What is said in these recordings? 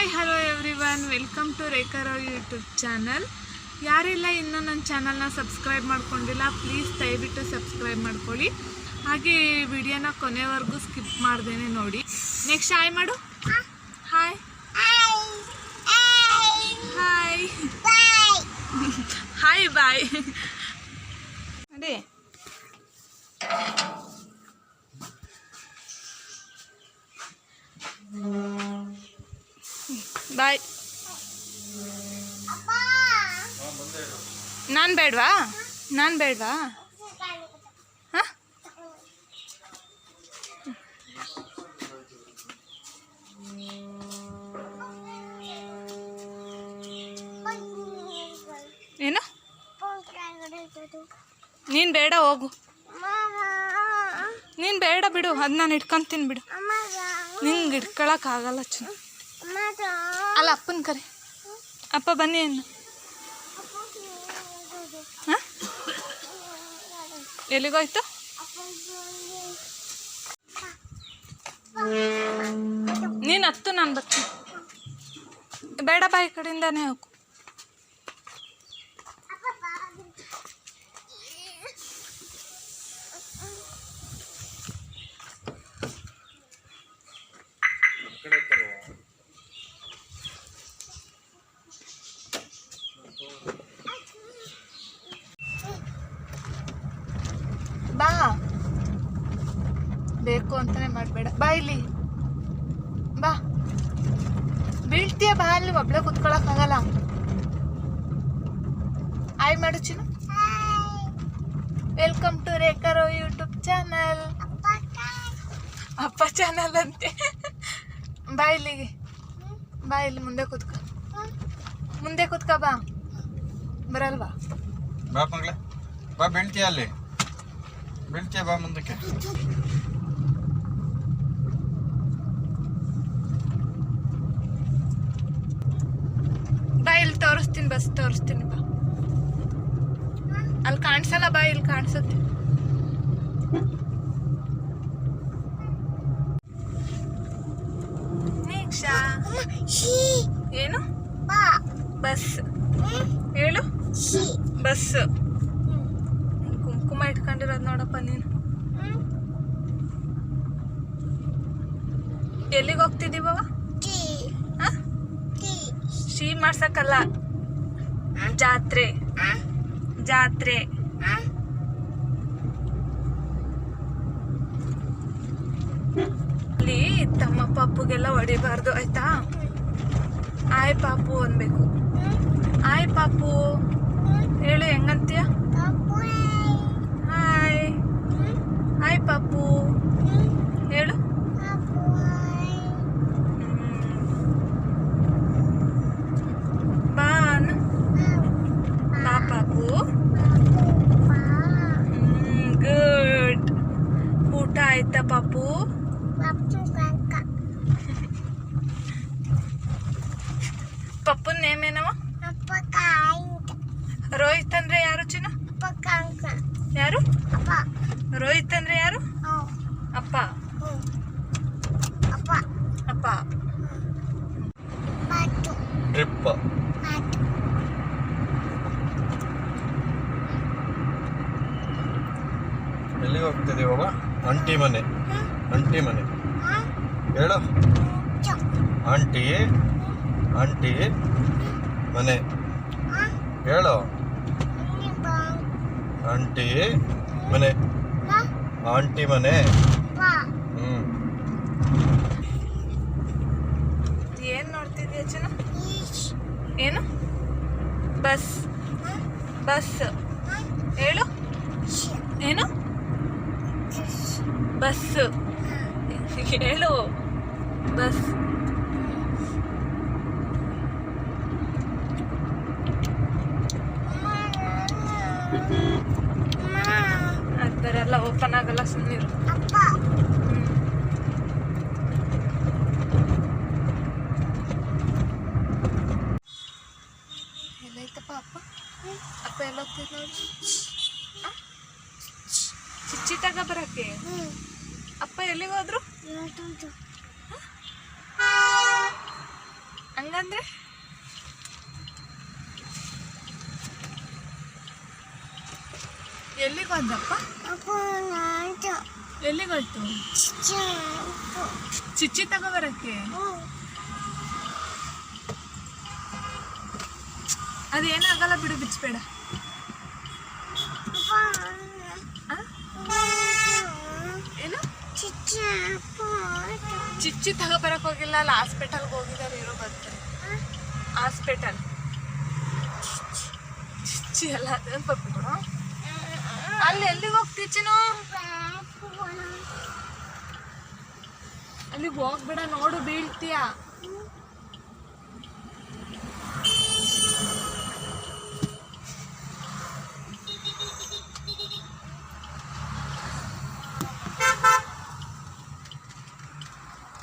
Hi hello everyone welcome to Rekharo YouTube channel ಯಾರೆಲ್ಲ ಇನ್ನೂ ನನ್ನ ಚಾನಲ್ನ ಸಬ್ಸ್ಕ್ರೈಬ್ ಮಾಡ್ಕೊಂಡಿಲ್ಲ ಪ್ಲೀಸ್ ದಯವಿಟ್ಟು ಸಬ್ಸ್ಕ್ರೈಬ್ ಮಾಡ್ಕೊಳ್ಳಿ. ಹಾಗೆ ವಿಡಿಯೋನ ಕೊನೆವರೆಗೂ ಸ್ಕಿಪ್ ಮಾಡ್ದೇನೆ ನೋಡಿ. ನೆಕ್ಸ್ಟ್ ಹಾಯ್ ಮಾಡು. ಹಾಯ್ ಹಾಯ್ ಹಾಯ್ ಬಾಯ್ ಅದೇ ಬಾಯ್. ನಾನು ಬೇಡವಾ? ನಾನು ಬೇಡವಾ? ಹಾಂ? ಏನು? ನೀನು ಬೇಡ ಹೋಗು. ನೀನು ಬೇಡ ಬಿಡು, ಅದು ನಾನು ಇಟ್ಕೊಂತೀನಿ ಬಿಡು. ನಿಂಗೆ ಇಟ್ಕೊಳಕ್ಕಾಗಲ್ಲ ಚು ಅಪ್ಪನ ಕರೆ. ಅಪ್ಪ ಬನ್ನಿ ಏನು ಹಾಂ? ಎಲ್ಲಿಗೋಯ್ತು? ನೀನು ಹತ್ತು ನಾನು ಬರ್ತೀನಿ. ಬೇಡ ಬಾಯಿ ಕಡೆಯಿಂದಾನೇ ಹೋಗು ಬಾ ಬೇಕು ಅಂತಾನೆ ಮಾಡಬೇಡ. ಬಾ ಇಲ್ಲಿ. ಬಾ. ಬೀಳ್ತೀಯ ಬಾ ಅಲ್ಲಿ, ಒಬ್ಳೆ ಕುತ್ಕೊಳಕ್ಕಾಗಲ್ಲ ಆಯ್ ಮಾಡು ಚಿನ್ನು welcome to Rekharo YouTube channel ಅಪ್ಪ ಚಾನಲ್ ಅಂತೆ. ಬಾ ಇಲ್ಲಿಗೆ. ಬಾ ಇಲ್ಲಿ ಮುಂದೆ ಕುತ್ಕ. ಮುಂದೆ ಕುತ್ಕ ಬಾ. ಬರಲ್ವಾ? ಬಾ ಮಗಳೇ. ಬಾ, ಬೀಳ್ತೀಯ ಅಲ್ಲಿ. ಬೀಳ್ತೀಯ ಬಾ ಮುಂದಕ್ಕೆ ಬಾ ಇಲ್ಲಿ ತೋರಿಸ್ತೀನಿ ಬಸ್ ತೋರಿಸ್ತೀನಿ ಬಾ. ಅಲ್ಲಿ ಕಾಣಿಸಲ್ಲ ಬಾ ಇಲ್ಲಿ ಕಾಣಿಸುತ್ತೆ. ಏನು? ಬಸ್. ಹೇಳು? ಬಸ್. ಕುಂಕುಮ ಇಟ್ಕೊಂಡಿರೋದು ನೋಡಪ್ಪ ನೀನು. ಎಲ್ಲಿಗೆ ಹೋಗ್ತಿದ್ದೀವ ಹಾ? ಶೀ ಮಾಡ್ಸಕ್ಕಲ್ಲ. ಜಾತ್ರೆ. ಜಾತ್ರೆ. ಅಲ್ಲಿ ತಮ್ಮ ಪಾಪುಗೆಲ್ಲ ಹೊಡಿಬಾರ್ದು ಆಯ್ತಾ? ಆಯ್ ಪಾಪು ಅನ್ಬೇಕು. ಆಯ್ ಪಾಪು ಹೇಳು ಹೆಂಗಂತೀಯ ಹಾಯ್ ಹಾಯ್ ಪಾಪು ಹೇಳು ಬಾ ಅನ್ನು. ಬಾ ಪಾಪು ಗುಡ್ ಊಟ ಆಯ್ತಾ ಪಾಪು ಪಪ್ಪನ ನೇಮ್ ಏನವ ರೋಹಿತ್ ಅಂದ್ರೆ ಯಾರು ಚಿನ್ನ? ಯಾರು? ರೋಹಿತ್ ಅಂದ್ರೆ ಯಾರು? ಅಪ್ಪ. ಅಪ್ಪ. ಟ್ರಿಪ್ ಎಲ್ಲಿಗೆ ಹೋಗ್ತಿದ್ದೀವವ ಆಂಟಿ ಮನೆ. ಆಂಟಿ ಮನೆ. ಹೇಳು. ಆಂಟಿ. ಆಂಟಿ ಮನೆ. ಹೇಳು. ಆಂಟಿ ಮನೆ. ಆಂಟಿ ಮನೆ. ಹ್ಞೂ ಏನು ನೋಡ್ತಿದ್ಯಾ ಚಿನ್ನ ಏನು? ಬಸ್. ಬಸ್. ಹೇಳು. ಏನು? ಬಸ್. ಹೇಳು. ಬಸ್. ಬರಲ್ಲ ಓಪನ್ ಆಗಲ್ಲ ಸುಮ್ಮನಿರು ಎಲ್ಲೈತಪ್ಪ ಅಪ್ಪ? ಅಪ್ಪ ಎಲ್ಲ ನೋಡಿ. ಚಿಚ್ಚಿ ತಗ ಬರಕ್ಕೆ? ಅಪ್ಪ ಎಲ್ಲಿಗೆ ಎಲ್ಲಿಗೆ ಹೋದಪ್ಪ ಎಲ್ಲಿಗೆ ಹೋಯ್ತು? ಚಿಚ್ಚಿ ತಗೋಬರಕ್ಕೆ? ಅದೇನಾಗಲ್ಲ ಬಿಡು ಬಿಚ್ಚಬೇಡ? ಏನು? ಚಿಚ್ಚಿ ತಗೋಬರಕ್ ಹೋಗಿಲ್ಲ ಅಲ್ಲ ಹಾಸ್ಪಿಟಲ್ಗೆ ಹೋಗಿದ್ದಾರೆ ಇರೋ ಬರ್ತಾರೆ ಹಾಸ್ಪಿಟಲ್. ಚಿಚ್ಚಿ ಎಲ್ಲ ಅದನ್ನ ಪಪ್ಪಿಗಳು ಅಲ್ಲಿ ಎಲ್ಲಿಗೆ ಹೋಗ್ತಿ ಚಿನ್ನು? ಅಲ್ಲಿಗೆ ಹೋಗ್ಬೇಡ, ನೋಡು, ಬೀಳ್ತೀಯ.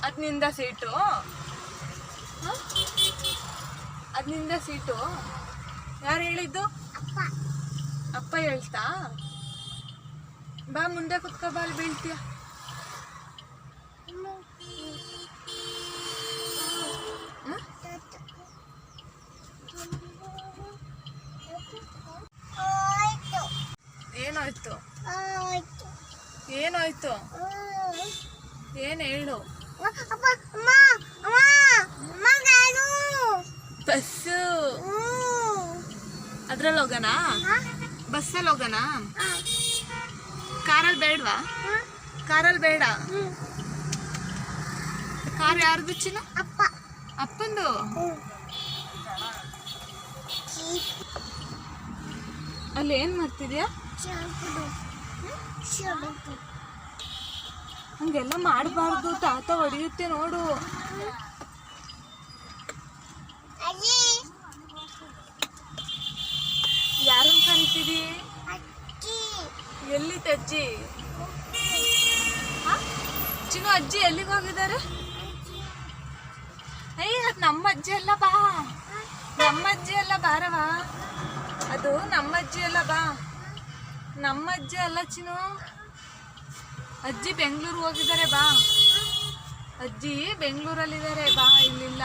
ಅದನಿಂದ ಸೀಟು. ಅದ್ನಿಂದ ಸೀಟು. ಯಾರು ಹೇಳಿದ್ದು? ಅಪ್ಪ ಹೇಳ್ತಾ? ಬಾ ಮುಂದೆ ಕುತ್ಕೋ ಬಾ ಅಲ್ಲಿ ಬೀಳ್ತೀಯ? ಏನಾಯ್ತು? ಏನಾಯ್ತು? ಏನ್ ಹೇಳು? ಬಸ್ಸು. ಅದ್ರಲ್ಲಿ ಹೋಗೋಣ? ಬಸ್ಸಲ್ಲಿ ಹೋಗೋಣ? ಕಾರಲ್ಲಿ ಬೇಡವಾ? ಕಾರಲ್ಲಿ ಬೇಡ? ಕಾರ್ ಯಾರ್ದು ಚಿನ್ನ ಅಪ್ಪ. ಅಪ್ಪಂದು? ಅಲ್ಲಿ ಏನು ಮಾಡ್ತಿದ್ಯಾ? ಹಂಗೆಲ್ಲ ಮಾಡಬಾರ್ದು ತಾತ ಹೊಡೆಯುತ್ತೆ ನೋಡು. ಯಾರನ್ನು ಕರಿತೀರಿ? ಎಲ್ಲಿ ಅಜ್ಜಿ? ಚಿನ್ನು ಅಜ್ಜಿ ಎಲ್ಲಿಗೆ ಹೋಗಿದ್ದಾರೆ? ಅಯ್ಯ ಅದು ನಮ್ಮ ಅಜ್ಜಿ ಅಲ್ಲ ಬಾ. ನಮ್ಮ ಅಜ್ಜಿ ಎಲ್ಲ ಬಾರವಾ? ಅದು ನಮ್ಮ ಅಜ್ಜಿ ಅಲ್ಲ ಬಾ. ನಮ್ಮ ಅಜ್ಜಿ ಅಲ್ಲ ಚಿನ್ನು. ಅಜ್ಜಿ ಬೆಂಗಳೂರು ಹೋಗಿದ್ದಾರೆ, ಬಾ. ಅಜ್ಜಿ ಬೆಂಗಳೂರಲ್ಲಿದ್ದಾರೆ, ಬಾ, ಇಲ್ಲಿಲ್ಲ.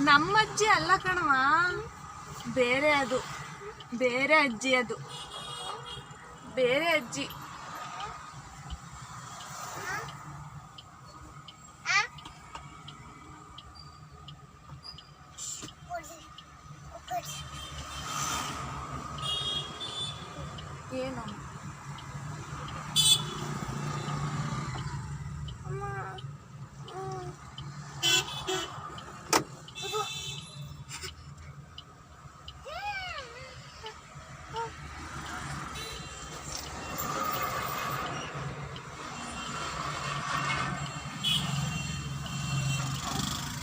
ನಮ್ಮಜ್ಜಿ ಅಲ್ಲ ಕಣವ ಬೇರೆ ಅದು ಬೇರೆ ಅಜ್ಜಿ ಅದು ಬೇರೆ ಅಜ್ಜಿ ಏನು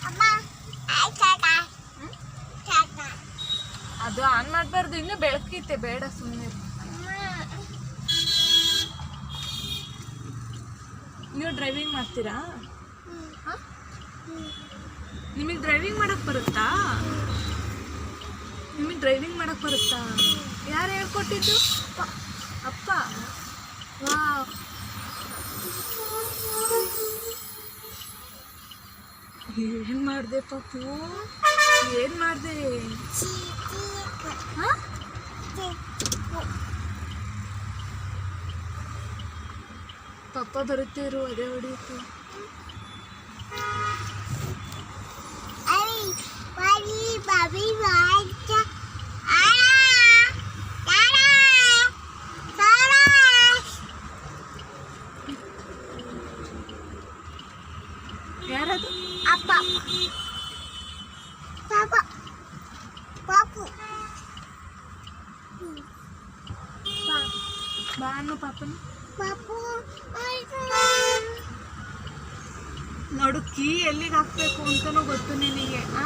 ಅಮ್ಮ ಆಯ್ತಾ ಹ್ಮ್? ಟಾಟಾ ಅದು ಆನ್ ಮಾಡಬಾರ್ದು ಇನ್ನು ಬೆಳಕೈತೆ, ಬೇಡ ಸುಮ್ಮನೆ ನೀವು ಡ್ರೈವಿಂಗ್ ಮಾಡ್ತೀರಾ? ನಿಮಗೆ ಡ್ರೈವಿಂಗ್ ಮಾಡಕ್ ಬರುತ್ತಾ? ನಿಮಗೆ ಡ್ರೈವಿಂಗ್ ಮಾಡಕ್ ಬರುತ್ತಾ? ಯಾರು ಹೇಳ್ಕೊಟ್ಟಿದ್ದು? ಅಪ್ಪ. ವಾ ಏನ್ ಮಾಡ್ದೆ ಪಪ್ಪು ಏನ್ ಮಾಡ್ದೆ? ಹಾ ಪಪ್ಪ ಬರುತ್ತೆ ಇರು ಅದೇ ಹೊಡಿಯುತ್ತೆ ಅರಿ ಬರಿ ಬಾಬಿ ವಾಯ್ತ ಆ ತಾರಾ ತಾರಾ ಯಾರದು ಅಪ್ಪ ಪಾಪ ಪಾಪು ಬಾ ಅನ್ನು ಪಾಪನು ಪಾಪು ಆಯ್ತು ನೋಡು ಕೀ ಎಲ್ಲಿಗೆ ಹಾಕ್ಬೇಕು ಅಂತನೂ ಗೊತ್ತು ನಿನಗೆ ಆ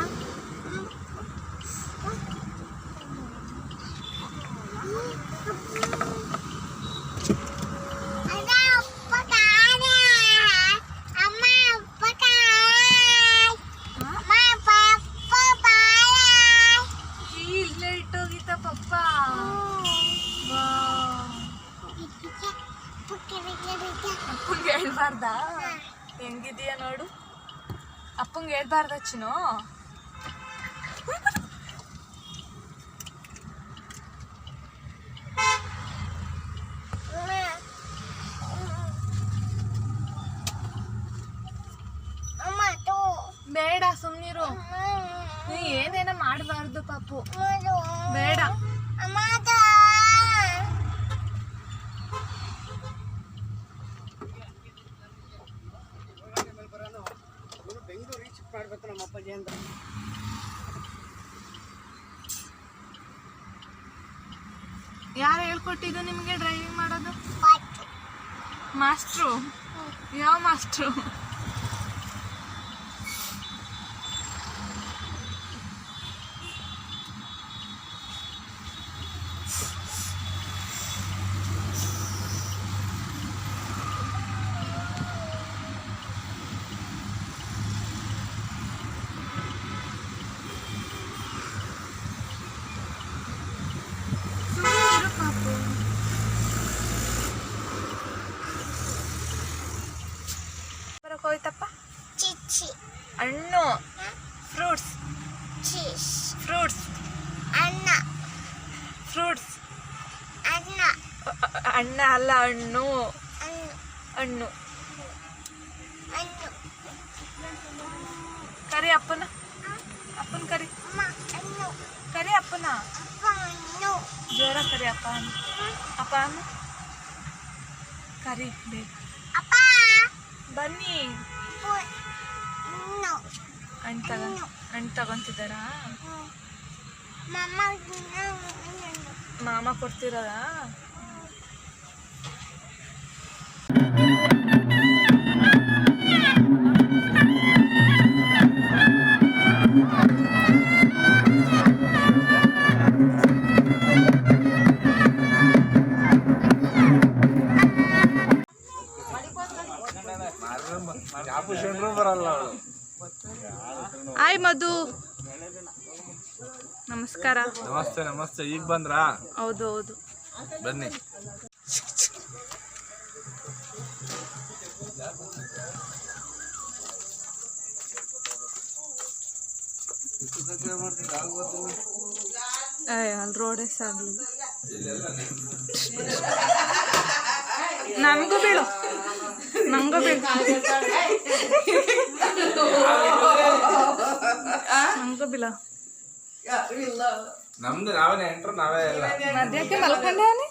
ಅದ ಅಪ್ಪ ಕಾಣ ಅಮ್ಮ ಅಪ್ಪ ಕಾಯ್ ಅಮ್ಮ ಪಪ್ಪ ಬಾಯ್ ಕೀ ಇಲ್ಲೇ ಇಟ್ಟೋಗಿತ್ತ ಪಪ್ಪ ವಾ ಅಪ್ಪಂಗೆ ಹೇಳ್ಬಾರ್ದಾ ಹೆಂಗಿದೀಯ ನೋಡು ತೂ ಬೇಡ ಸುಮ್ನಿರು. ನೀ ಏನೇನ ಮಾಡಬಾರ್ದು ಪಾಪು. ಬೇಡ. ಹೇಳ್ಕೊಟ್ಟಿದ್ದು ನಿಮಗೆ ಡ್ರೈವಿಂಗ್ ಮಾಡೋದು? ಮಾಸ್ಟ್ರು ಯಾವ ಮಾಸ್ಟ್ರು ಅಣ್ಣ ಅಲ್ಲ, ಹಣ್ಣು. ಹಣ್ಣು. ಕರಿ ಅಪ್ಪನ? ಅಪ್ಪನ ಕರಿ. ಕರಿ ಅಪ್ಪನ? ಜೋರ ಕರಿ ಅಪ್ಪ. ಅಪ್ಪ ಕರಿ ಬೇಕು ಬನ್ನಿ. ಹಣ್ಣು ತಗ, ಹಣ್ಣು ತಗೊಂತಿದ್ದಾರಾ? ಮಾಮ ಕೊಡ್ತಿರೋದಾ? ಆಯ್ ಮಧು. ನಮಸ್ಕಾರ. ನಮಸ್ತೆ ನಮಸ್ತೆ. ಈಗ ಬಂದ್ರಾ? ಹೌದು ಹೌದು. ಬನ್ನಿ. ಏ ಅಲ್ಲಿ ರೋಡೇ ಸಾಗ್ಲಿ ನಮಗೂ ಬೀಳು. ನಂಗೂ ಬೀಳು. ನಂಗೂ ಬೀಳ ನಮ್ದು ನಾವೇ ಎಂಟ್ರು ನಾವೇ ಎಲ್ಲ ಮದ್ಯಕ್ಕೆ ಮಲ್ಕೊಂಡೆ ಅವ್ನಿ?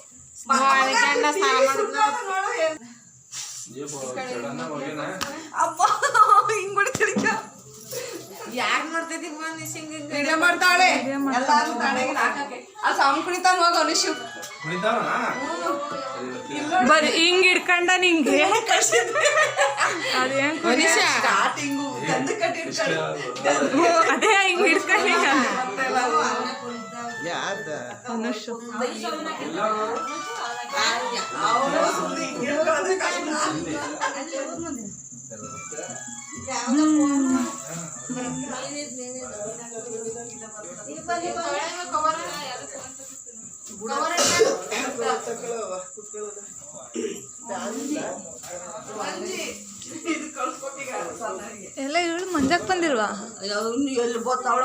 ಸಡನ್ನ ಹೋಗಿನ ಯಾರ್ ಮಾಡ್ತೈತಿ ವಿಡಿಯೋ ಮಾಡ್ತಾಳೆ. ಎಲ್ಲಾರು ತಡೆಗೆ ಹಾಕಕ್ಕೆ. ಆ ಸಾಂಗ್ ಕುಣಿತಾನ ಹೋಗ ಅನುಷು ಬರೀ ಹಿಂಗ್ ಹಿಡ್ಕೊಂಡ ನಿಂಗೆ ಅದೇನ್ ಸ್ಟಾರ್ಟಿಂಗು ತಂದು ಕಟ್ಟಿರ್ತಾಳೆ ಅದೇ ಹಿಂಗ್ ಹಿಡ್ಕೊಂಡಿ ಅನುಷು ಅವರು ಎಲ್ಲ ಇವಳು ಮಂಜಾಕ್ ಬಂದಿಲ್ವಾ? ಎಲ್ಲಿ ಗೊತ್ತಾವಳ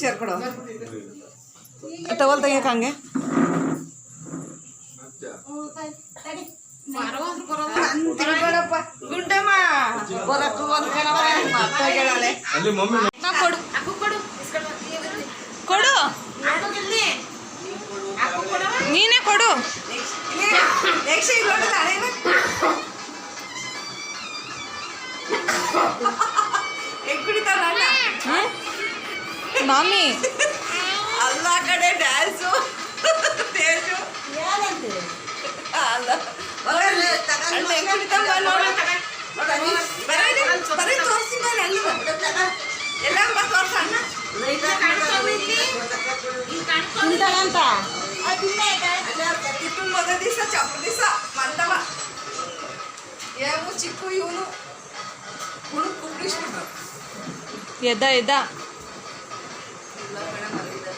ಸೇರ್ಕೊಡು ಟವಲ್ ತೆಗಿಯಕ್ಕೆ ಹಂಗೆ. ಗುಂಡಮ್ಮ. ಬರಕ್ಕೆ ಒಂದ್ ಕೊಡು. ಕೊಡು. ನೀನೇ ಕೊಡು. ಮಾಮಿ. ಅಲ್ಲ ಕಡೆ ಡ್ಯಾನ್ಸು ತೇಜು ಎದ್ದ ಅಲ್ಲ. ಬರೀ ತೋರ್ಸಿ ಮೇಲೆ ಎಲ್ಲ ತೋರ್ಸ. ಅಣ್ಣ ಮೊದಲ ದಿವಸ ಚಪ್ಪ ದಿವಸ ಮಂದವ. ಏನು ಚಿಕ್ಕು ಇವನು. ಹುಡುಗ ಕುಗ್ಗಿಸ್ಬಿಟ್ರು ಎದ ಎದ. ಇಲ್ಲ ಮೇಡಮ್ ಅಲ್ಲಿದೆ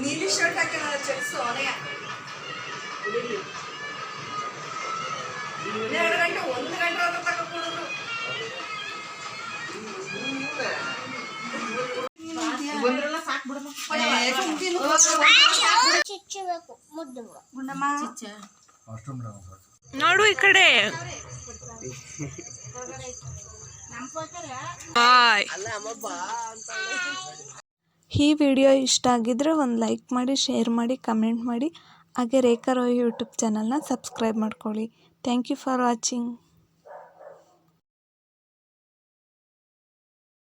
ನೀಲಿ ಶರ್ಟ್ ಹಾಕ್ಯಾನ ಚೆಕ್ಸು ಅವನೇ ಎರಡು ಗಂಟೆ ಒಂದು ಗಂಟೆ ಆದ್ರೂ ತಕ ಕುಡಿದ್ರು ಚುಚ್ಚಬೇಕು ಮುದ್ದು ನೋಡು ಈ ಕಡೆ ಬಾಯ್ ಈ ವಿಡಿಯೋ ಇಷ್ಟ ಆಗಿದ್ರೆ ಒಂದು ಲೈಕ್ ಮಾಡಿ, ಶೇರ್ ಮಾಡಿ, ಕಮೆಂಟ್ ಮಾಡಿ. ಹಾಗೆ ರೇಖಾ ಯೂಟ್ಯೂಬ್ ಚಾನಲ್ನ ಸಬ್ಸ್ಕ್ರೈಬ್ ಮಾಡ್ಕೊಳ್ಳಿ. Thank you for watching